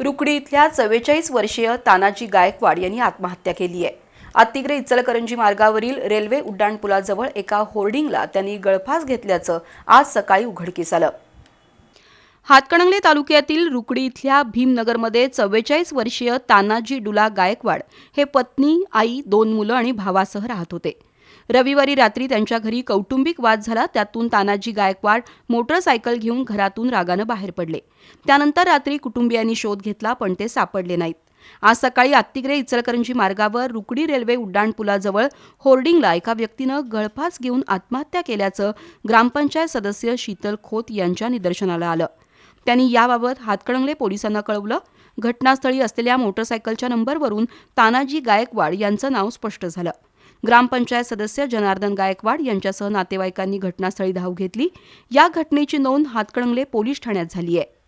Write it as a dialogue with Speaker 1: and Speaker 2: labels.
Speaker 1: रुकडी इथल्या चव्वेचाळीस वर्षीय तानाजी गायकवाड यांनी आत्महत्या केली आहे. आत्तिग्रे इचलकरंजी मार्गावरील रेल्वे उड्डाणपुलाजवळ एका होर्डिंगला त्यांनी गळफास घेतल्याचं आज सकाळी उघडकीस आलं. हातकणंगले तालुक्यातील रुकडी इथल्या भीमनगरमध्ये चव्वेचाळीस वर्षीय तानाजी डुला गायकवाड हे पत्नी आई दोन मुलं आणि भावासह राहत होते. रविवारी रात्री त्यांच्या घरी कौटुंबिक वाद झाला. त्यातून तानाजी गायकवाड मोटरसायकल घेऊन घरातून रागानं बाहेर पडले. त्यानंतर रात्री कुटुंबियांनी शोध घेतला पण ते सापडले नाहीत. आज सकाळी आत्तिग्रे इचलकरंजी मार्गावर रुकडी रेल्वे उड्डाणपुलाजवळ होर्डिंगला एका व्यक्तीनं गळफास घेऊन आत्महत्या केल्याचं ग्रामपंचायत सदस्य शीतल खोत यांच्या निदर्शनाला आलं. त्यांनी याबाबत हातकणंगले पोलिसांना कळवलं. घटनास्थळी असलेल्या मोटरसायकलच्या नंबरवरून तानाजी गायकवाड यांचं नाव स्पष्ट झालं. ग्रामपंचायत सदस्य जनार्दन गायकवाड यांच्यासह नातेवाईकांनी घटनास्थळी धाव घेतली. या घटनेची नोंद हातकणंगले पोलीस ठाण्यात झाली आहे.